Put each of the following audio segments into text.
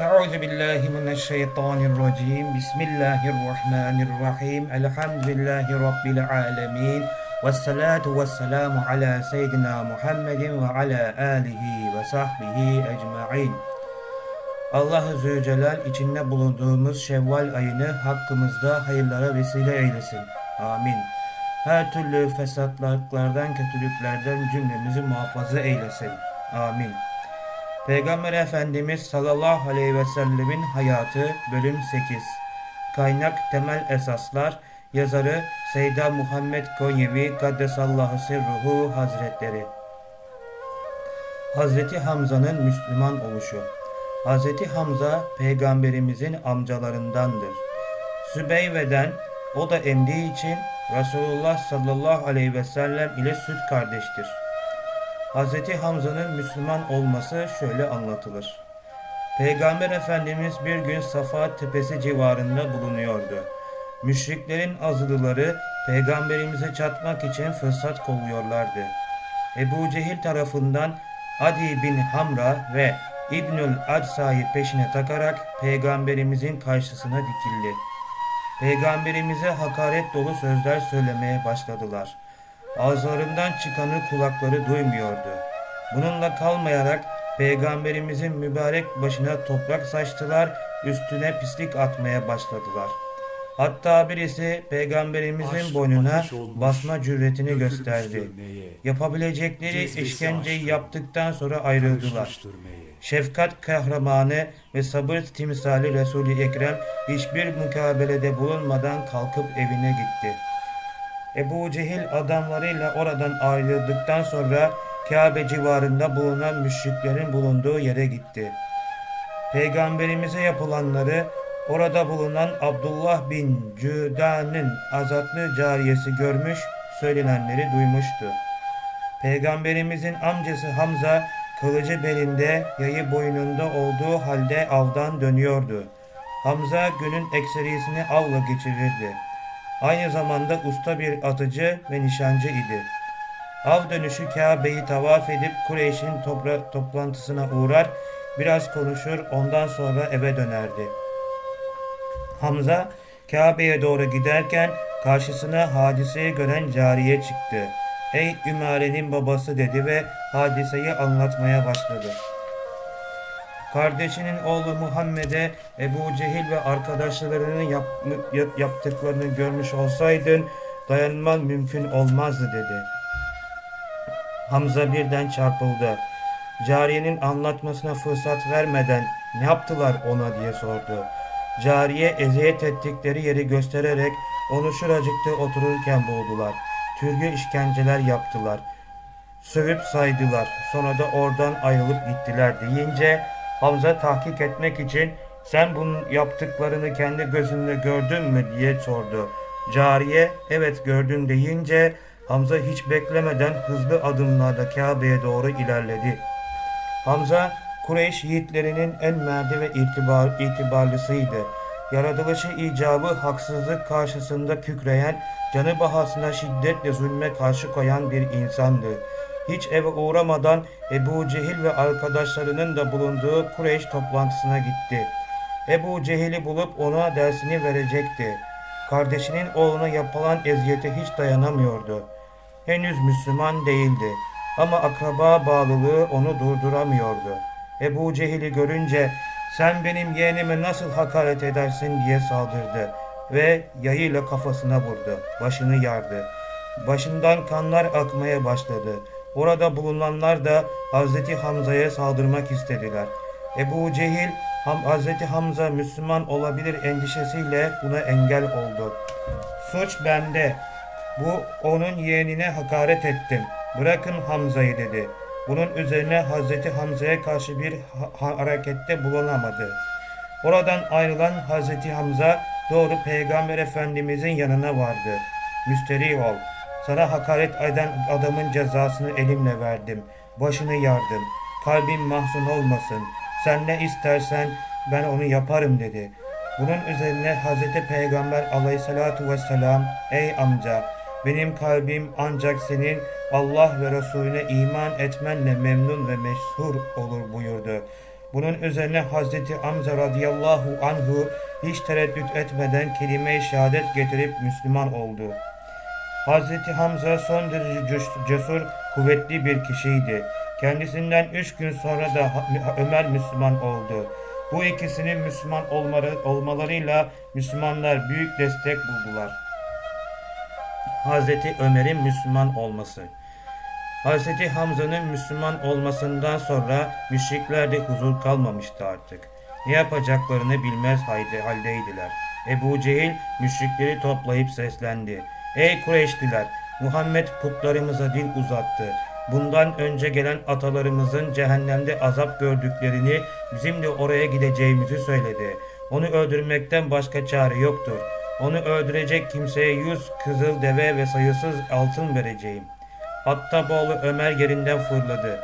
أعوذ بالله من الشيطان الرجيم بسم الله الرحمن الرحيم الحمد لله رب العالمين والصلاة والسلام على سيدنا محمد وعلى آله وصحبه أجمعين Allah-u Zülcelal içinde bulunduğumuz Şevval ayını hakkımızda hayırlara vesile eylesin. Amin. Her türlü fesatlıklardan, kötülüklerden cümlemizi muhafaza eylesin. Amin. Peygamber Efendimiz sallallahu aleyhi ve sellemin hayatı bölüm 8 Kaynak temel esaslar Yazarı Seyda Muhammed Konyevi Kaddesallahu Sirruhu Hazretleri Hazreti Hamza'nın Müslüman oluşu Hazreti Hamza peygamberimizin amcalarındandır. Sübeyve'den o da emdiği için Resulullah sallallahu aleyhi ve sellem ile süt kardeştir. Hazreti Hamza'nın Müslüman olması şöyle anlatılır. Peygamber Efendimiz bir gün Safa tepesi civarında bulunuyordu. Müşriklerin azılıları peygamberimize çatmak için fırsat kolluyorlardı. Ebu Cehil tarafından Adi bin Hamra ve İbnül Adsa'yı peşine takarak peygamberimizin karşısına dikildi. Peygamberimize hakaret dolu sözler söylemeye başladılar. Ağızlarından çıkanı kulakları duymuyordu. Bununla kalmayarak peygamberimizin mübarek başına toprak saçtılar, üstüne pislik atmaya başladılar. Hatta birisi peygamberimizin Aşk boynuna basma cüretini gösterdi. Yapabilecekleri işkenceyi yaptıktan sonra ayrıldılar. Şefkat kahramanı ve sabır timsali Resul-i Ekrem hiçbir mukabelede bulunmadan kalkıp evine gitti. Ebu Cehil adamlarıyla oradan ayrıldıktan sonra Kabe civarında bulunan müşriklerin bulunduğu yere gitti. Peygamberimize yapılanları orada bulunan Abdullah bin Cüdan'ın azatlı cariyesi görmüş, söylenenleri duymuştu. Peygamberimizin amcası Hamza kılıcı belinde, yayı boynunda olduğu halde avdan dönüyordu. Hamza günün ekserisini avla geçirirdi. Aynı zamanda usta bir atıcı ve nişancı idi. Av dönüşü Kabe'yi tavaf edip Kureyş'in topra- toplantısına uğrar, biraz konuşur, ondan sonra eve dönerdi. Hamza Kabe'ye doğru giderken karşısına hadiseyi gören cariye çıktı. Ey Ümare'nin babası dedi ve hadiseyi anlatmaya başladı. Kardeşinin oğlu Muhammed'e Ebu Cehil ve arkadaşlarının yap- yap- yaptıklarını görmüş olsaydın dayanman mümkün olmazdı dedi. Hamza birden çarpıldı. Cariyenin anlatmasına fırsat vermeden ne yaptılar ona diye sordu. Cariye eziyet ettikleri yeri göstererek onu şuracıkta otururken buldular. Türlü işkenceler yaptılar. Sövüp saydılar. Sonra da oradan ayrılıp gittiler deyince Hamza tahkik etmek için sen bunun yaptıklarını kendi gözünle gördün mü diye sordu. Cariye evet gördüm deyince Hamza hiç beklemeden hızlı adımlarla Kabe'ye doğru ilerledi. Hamza Kureyş yiğitlerinin en merdi ve itibar, itibarlısıydı. Yaratılışı icabı haksızlık karşısında kükreyen, canı bahasına şiddetle zulme karşı koyan bir insandı. Hiç eve uğramadan Ebu Cehil ve arkadaşlarının da bulunduğu Kureyş toplantısına gitti. Ebu Cehil'i bulup ona dersini verecekti. Kardeşinin oğluna yapılan eziyete hiç dayanamıyordu. Henüz Müslüman değildi ama akraba bağlılığı onu durduramıyordu. Ebu Cehil'i görünce sen benim yeğenime nasıl hakaret edersin diye saldırdı ve yayıyla kafasına vurdu. Başını yardı. Başından kanlar akmaya başladı. Orada bulunanlar da Hazreti Hamza'ya saldırmak istediler. Ebu Cehil Ham Hazreti Hamza Müslüman olabilir endişesiyle buna engel oldu. Suç bende. Bu onun yeğenine hakaret ettim. Bırakın Hamza'yı dedi. Bunun üzerine Hazreti Hamza'ya karşı bir ha- harekette bulunamadı. Oradan ayrılan Hazreti Hamza doğru Peygamber Efendimizin yanına vardı. Müsterih ol. Sana hakaret eden adamın cezasını elimle verdim. Başını yardım. Kalbin mahzun olmasın. Sen ne istersen ben onu yaparım dedi. Bunun üzerine Hazreti Peygamber aleyhissalatu vesselam Ey amca benim kalbim ancak senin Allah ve Resulüne iman etmenle memnun ve meşhur olur buyurdu. Bunun üzerine Hazreti Hamza radıyallahu anhu hiç tereddüt etmeden kelime-i şehadet getirip Müslüman oldu. Hazreti Hamza son derece cesur, kuvvetli bir kişiydi. Kendisinden üç gün sonra da Ömer Müslüman oldu. Bu ikisinin Müslüman olmaları, olmalarıyla Müslümanlar büyük destek buldular. Hazreti Ömer'in Müslüman olması Hazreti Hamza'nın Müslüman olmasından sonra müşriklerde huzur kalmamıştı artık. Ne yapacaklarını bilmez halde, haldeydiler. Ebu Cehil müşrikleri toplayıp seslendi. Ey Kureyşliler! Muhammed putlarımıza dil uzattı. Bundan önce gelen atalarımızın cehennemde azap gördüklerini, bizim de oraya gideceğimizi söyledi. Onu öldürmekten başka çare yoktur. Onu öldürecek kimseye yüz kızıl deve ve sayısız altın vereceğim. Hattapoğlu Ömer yerinden fırladı.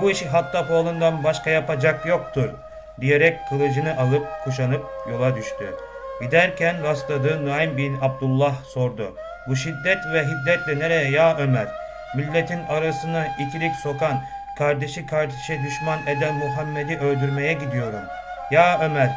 Bu işi Hattapoğlu'ndan başka yapacak yoktur diyerek kılıcını alıp kuşanıp yola düştü. Giderken rastladığı Nuaym bin Abdullah sordu. Bu şiddet ve hiddetle nereye ya Ömer? Milletin arasına ikilik sokan, kardeşi kardeşe düşman eden Muhammed'i öldürmeye gidiyorum. Ya Ömer,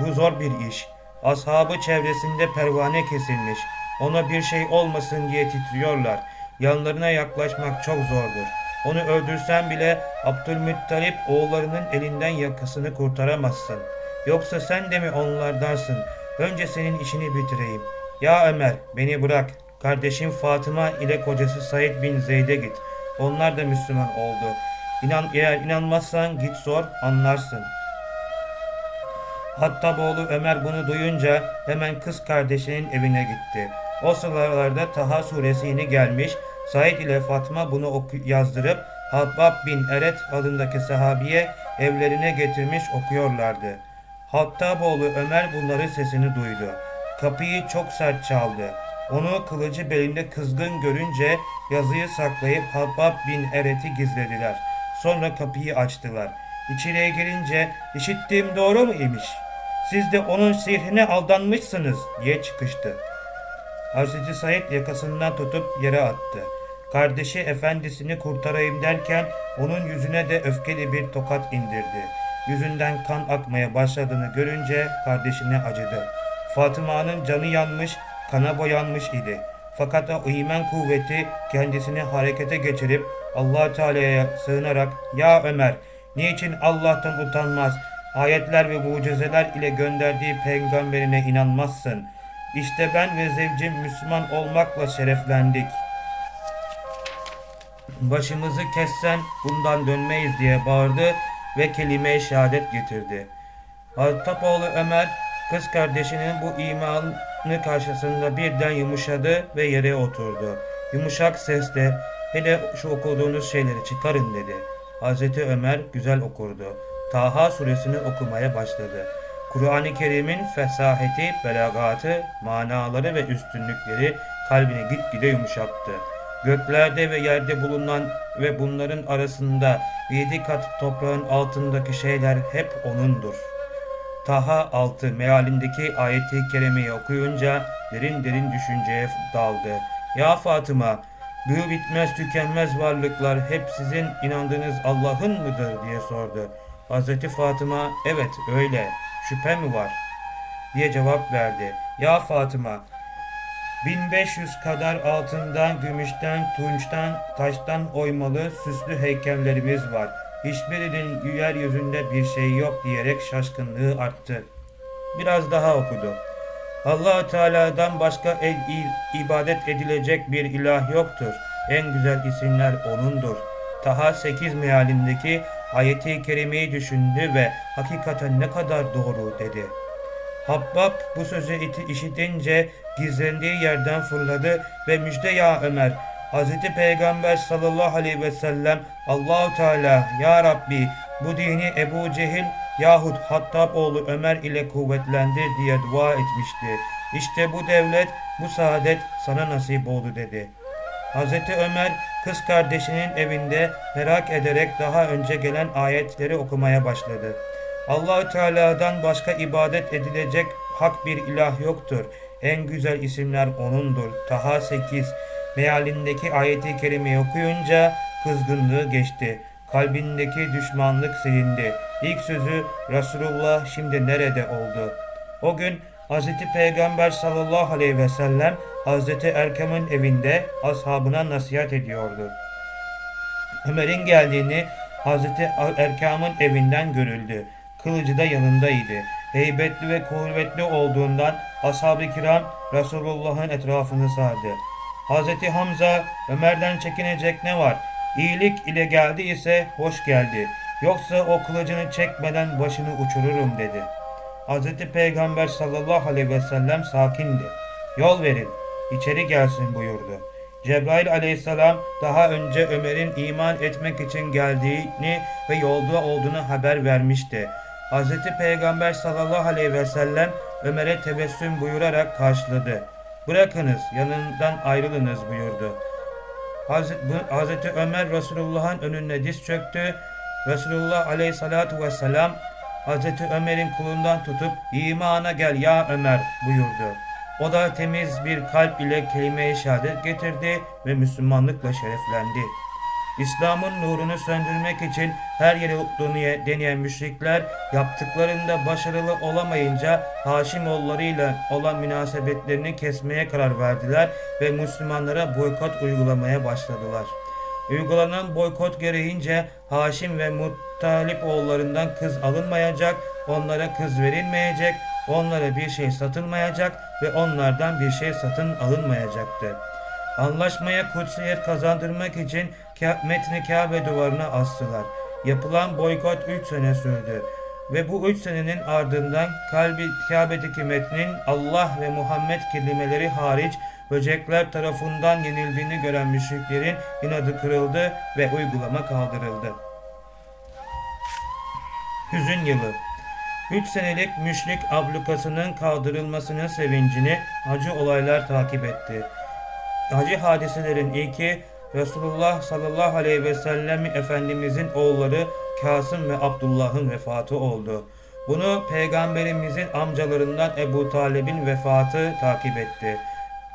bu zor bir iş. Ashabı çevresinde pervane kesilmiş. Ona bir şey olmasın diye titriyorlar. Yanlarına yaklaşmak çok zordur. Onu öldürsen bile Abdülmuttalip oğullarının elinden yakasını kurtaramazsın. Yoksa sen de mi onlardansın? Önce senin işini bitireyim. Ya Ömer beni bırak. Kardeşim Fatıma ile kocası Said bin Zeyd'e git. Onlar da Müslüman oldu. İnan, eğer inanmazsan git sor anlarsın. Hattaboğlu Ömer bunu duyunca hemen kız kardeşinin evine gitti. O sıralarda Taha suresi yeni gelmiş. Said ile Fatma bunu yazdırıp Habbab bin Eret adındaki sahabiye evlerine getirmiş okuyorlardı. Hattaboğlu Ömer bunların sesini duydu. Kapıyı çok sert çaldı. Onu kılıcı belinde kızgın görünce yazıyı saklayıp Habbab bin Eret'i gizlediler. Sonra kapıyı açtılar. İçeriye girince işittiğim doğru mu imiş? Siz de onun sihrine aldanmışsınız diye çıkıştı. Hazreti Said yakasından tutup yere attı. Kardeşi efendisini kurtarayım derken onun yüzüne de öfkeli bir tokat indirdi. Yüzünden kan akmaya başladığını görünce kardeşine acıdı. Fatıma'nın canı yanmış, kana boyanmış idi. Fakat o iman kuvveti kendisini harekete geçirip allah Teala'ya sığınarak ''Ya Ömer, niçin Allah'tan utanmaz, ayetler ve mucizeler ile gönderdiği peygamberine inanmazsın? İşte ben ve zevcim Müslüman olmakla şereflendik. Başımızı kessen bundan dönmeyiz diye bağırdı ve kelime-i şehadet getirdi. Hattapoğlu Ömer kız kardeşinin bu imanı karşısında birden yumuşadı ve yere oturdu. Yumuşak sesle hele şu okuduğunuz şeyleri çıkarın dedi. Hazreti Ömer güzel okurdu. Taha suresini okumaya başladı. Kur'an-ı Kerim'in fesaheti, belagatı, manaları ve üstünlükleri kalbini gitgide yumuşattı. Göklerde ve yerde bulunan ve bunların arasında yedi kat toprağın altındaki şeyler hep O'nundur. Taha 6 mealindeki ayeti kerimeyi okuyunca derin derin düşünceye daldı. Ya Fatıma, bu bitmez tükenmez varlıklar hep sizin inandığınız Allah'ın mıdır diye sordu. Hazreti Fatıma evet öyle şüphe mi var diye cevap verdi. Ya Fatıma 1500 kadar altından, gümüşten, tunçtan, taştan oymalı süslü heykellerimiz var. Hiçbirinin yeryüzünde bir şey yok diyerek şaşkınlığı arttı. Biraz daha okudu. allah Teala'dan başka el, ibadet edilecek bir ilah yoktur. En güzel isimler O'nundur. Taha 8 mealindeki ayeti kerimeyi düşündü ve hakikaten ne kadar doğru dedi. Habbab bu sözü iti- işitince gizlendiği yerden fırladı ve müjde ya Ömer. Hz. Peygamber sallallahu aleyhi ve sellem Allahu Teala ya Rabbi bu dini Ebu Cehil yahut Hattab oğlu Ömer ile kuvvetlendir diye dua etmişti. İşte bu devlet, bu saadet sana nasip oldu dedi. Hz. Ömer kız kardeşinin evinde merak ederek daha önce gelen ayetleri okumaya başladı. Allahü Teala'dan başka ibadet edilecek hak bir ilah yoktur. En güzel isimler O'nundur. Taha 8 mealindeki ayeti kerimeyi okuyunca kızgınlığı geçti. Kalbindeki düşmanlık silindi. İlk sözü Resulullah şimdi nerede oldu? O gün Hz. Peygamber sallallahu aleyhi ve sellem Hz. Erkam'ın evinde ashabına nasihat ediyordu. Ömer'in geldiğini Hazreti Erkam'ın evinden görüldü. Kılıcı da yanındaydı. Heybetli ve kuvvetli olduğundan ashab-ı kiram Resulullah'ın etrafını sardı. Hazreti Hamza Ömer'den çekinecek ne var? İyilik ile geldi ise hoş geldi. Yoksa o kılıcını çekmeden başını uçururum dedi. Hazreti Peygamber sallallahu aleyhi ve sellem sakindi. Yol verin, içeri gelsin buyurdu. Cebrail aleyhisselam daha önce Ömer'in iman etmek için geldiğini ve yolda olduğunu haber vermişti. Hz. Peygamber sallallahu aleyhi ve sellem Ömer'e tebessüm buyurarak karşıladı. Bırakınız yanından ayrılınız buyurdu. Hazreti, Ömer Resulullah'ın önüne diz çöktü. Resulullah aleyhissalatu vesselam Hazreti Ömer'in kulundan tutup imana gel ya Ömer buyurdu. O da temiz bir kalp ile kelime-i şehadet getirdi ve Müslümanlıkla şereflendi. İslam'ın nurunu söndürmek için her yere deneyen, müşrikler yaptıklarında başarılı olamayınca Haşimoğullarıyla olan münasebetlerini kesmeye karar verdiler ve Müslümanlara boykot uygulamaya başladılar. Uygulanan boykot gereğince Haşim ve Muttalip oğullarından kız alınmayacak, onlara kız verilmeyecek, onlara bir şey satılmayacak ve onlardan bir şey satın alınmayacaktı. Anlaşmaya kutsiyet kazandırmak için metni Kabe duvarına astılar. Yapılan boykot 3 sene sürdü. Ve bu 3 senenin ardından kalbi Kabe'deki metnin Allah ve Muhammed kelimeleri hariç böcekler tarafından yenildiğini gören müşriklerin inadı kırıldı ve uygulama kaldırıldı. Hüzün yılı 3 senelik müşrik ablukasının kaldırılmasının sevincini acı olaylar takip etti. Acı hadiselerin ilki Resulullah sallallahu aleyhi ve sellem Efendimizin oğulları Kasım ve Abdullah'ın vefatı oldu. Bunu peygamberimizin amcalarından Ebu Talib'in vefatı takip etti.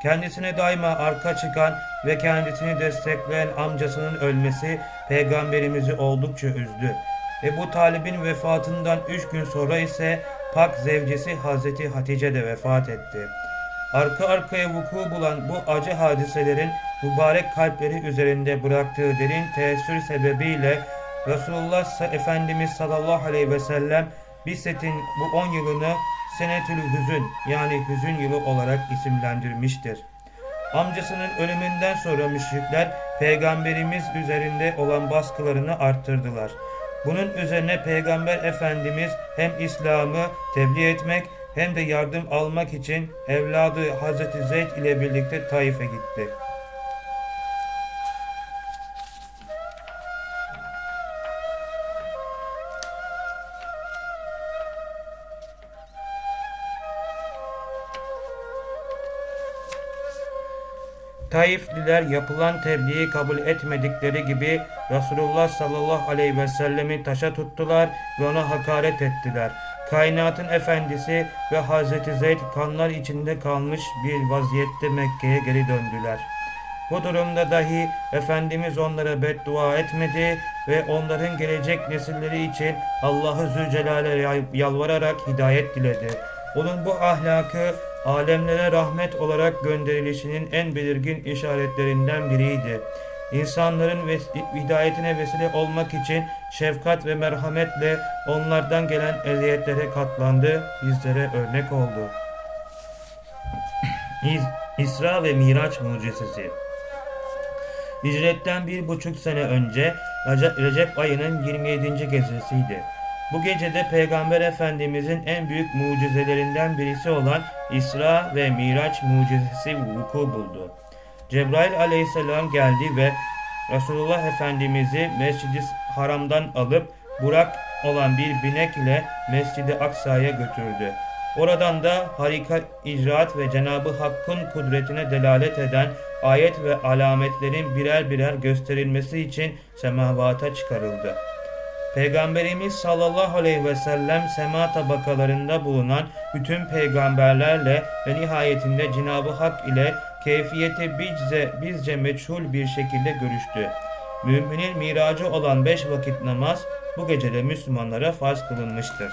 Kendisine daima arka çıkan ve kendisini destekleyen amcasının ölmesi peygamberimizi oldukça üzdü. Ebu Talib'in vefatından üç gün sonra ise pak zevcesi Hazreti Hatice de vefat etti. Arka arkaya vuku bulan bu acı hadiselerin mübarek kalpleri üzerinde bıraktığı derin teessür sebebiyle Resulullah Efendimiz sallallahu aleyhi ve sellem Bisset'in bu 10 yılını Senetül Hüzün yani hüzün yılı olarak isimlendirmiştir. Amcasının ölümünden sonra müşrikler peygamberimiz üzerinde olan baskılarını arttırdılar. Bunun üzerine peygamber efendimiz hem İslam'ı tebliğ etmek hem de yardım almak için evladı Hazreti Zeyd ile birlikte Taif'e gitti. Taifliler yapılan tebliği kabul etmedikleri gibi Resulullah sallallahu aleyhi ve sellemi taşa tuttular ve ona hakaret ettiler. Kainatın efendisi ve Hazreti Zeyd kanlar içinde kalmış bir vaziyette Mekke'ye geri döndüler. Bu durumda dahi Efendimiz onlara beddua etmedi ve onların gelecek nesilleri için Allah'ı Zülcelal'e yalvararak hidayet diledi. Onun bu ahlakı alemlere rahmet olarak gönderilişinin en belirgin işaretlerinden biriydi. İnsanların ves- hidayetine vesile olmak için şefkat ve merhametle onlardan gelen eziyetlere katlandı, bizlere örnek oldu. İsra ve Miraç mucizesi Hicretten bir buçuk sene önce Rece- Recep ayının 27. gecesiydi. Bu gecede Peygamber Efendimizin en büyük mucizelerinden birisi olan İsra ve Miraç mucizesi vuku buldu. Cebrail aleyhisselam geldi ve Resulullah Efendimiz'i Mescid-i Haram'dan alıp Burak olan bir binek ile Mescid-i Aksa'ya götürdü. Oradan da harika icraat ve Cenabı Hakk'ın kudretine delalet eden ayet ve alametlerin birer birer gösterilmesi için semavata çıkarıldı. Peygamberimiz sallallahu aleyhi ve sellem sema tabakalarında bulunan bütün peygamberlerle ve nihayetinde Cenab-ı Hak ile keyfiyeti bizce, bizce meçhul bir şekilde görüştü. Müminin miracı olan beş vakit namaz bu gecede Müslümanlara farz kılınmıştır.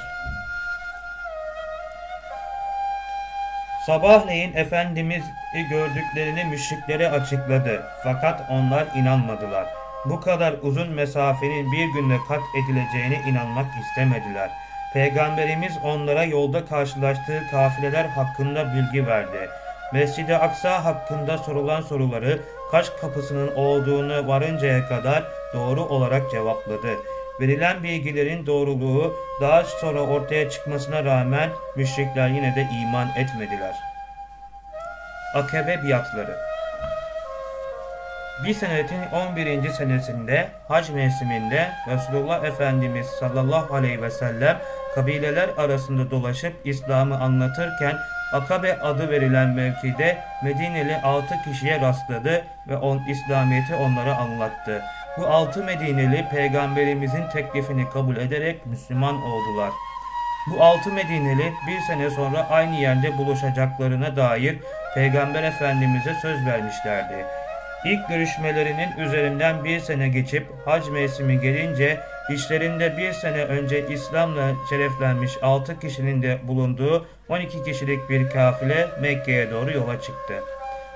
Sabahleyin Efendimiz'i gördüklerini müşriklere açıkladı. Fakat onlar inanmadılar. Bu kadar uzun mesafenin bir günde kat edileceğine inanmak istemediler. Peygamberimiz onlara yolda karşılaştığı kafileler hakkında bilgi verdi. Mescid-i Aksa hakkında sorulan soruları kaç kapısının olduğunu varıncaya kadar doğru olarak cevapladı. Verilen bilgilerin doğruluğu daha sonra ortaya çıkmasına rağmen müşrikler yine de iman etmediler. Akabe biatları bir senetin 11. senesinde hac mevsiminde Resulullah Efendimiz sallallahu aleyhi ve sellem kabileler arasında dolaşıp İslam'ı anlatırken Akabe adı verilen mevkide Medineli 6 kişiye rastladı ve on İslamiyet'i onlara anlattı. Bu altı Medineli peygamberimizin teklifini kabul ederek Müslüman oldular. Bu altı Medineli bir sene sonra aynı yerde buluşacaklarına dair Peygamber Efendimiz'e söz vermişlerdi. İlk görüşmelerinin üzerinden bir sene geçip hac mevsimi gelince içlerinde bir sene önce İslam'la şereflenmiş 6 kişinin de bulunduğu 12 kişilik bir kafile Mekke'ye doğru yola çıktı.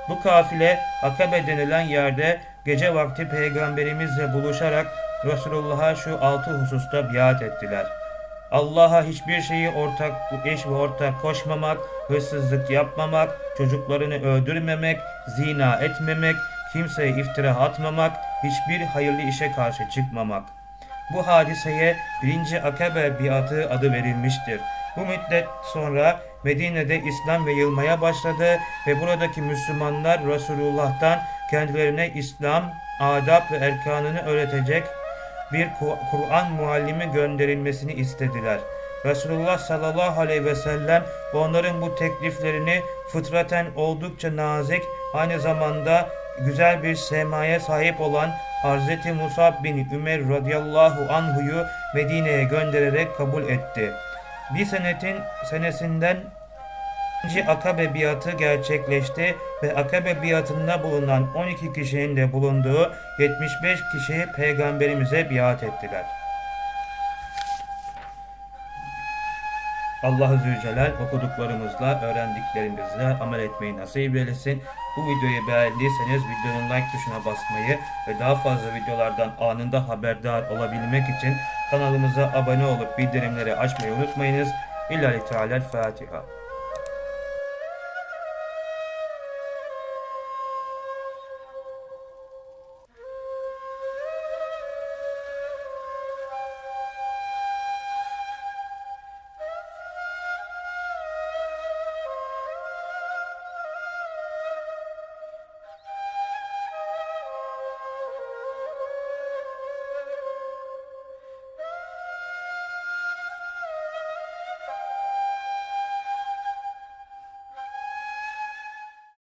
Bu kafile Akabe denilen yerde gece vakti peygamberimizle buluşarak Resulullah'a şu altı hususta biat ettiler. Allah'a hiçbir şeyi ortak, eş ve ortak koşmamak, hırsızlık yapmamak, çocuklarını öldürmemek, zina etmemek, kimseye iftira atmamak, hiçbir hayırlı işe karşı çıkmamak. Bu hadiseye birinci Akabe biatı adı verilmiştir. Bu müddet sonra Medine'de İslam yayılmaya başladı ve buradaki Müslümanlar Resulullah'tan kendilerine İslam, adab ve erkanını öğretecek bir Ku- Kur'an muallimi gönderilmesini istediler. Resulullah sallallahu aleyhi ve sellem onların bu tekliflerini fıtraten oldukça nazik, aynı zamanda güzel bir semaya sahip olan Hz. Musab bin Ümer radıyallahu anhu'yu Medine'ye göndererek kabul etti. Bir senetin senesinden İkinci Akabe biatı gerçekleşti ve Akabe biatında bulunan 12 kişinin de bulunduğu 75 kişi peygamberimize biat ettiler. Allah Zülcelal okuduklarımızla, öğrendiklerimizle amel etmeyi nasip eylesin. Bu videoyu beğendiyseniz videonun like tuşuna basmayı ve daha fazla videolardan anında haberdar olabilmek için kanalımıza abone olup bildirimleri açmayı unutmayınız. İllahi Teala Fatiha.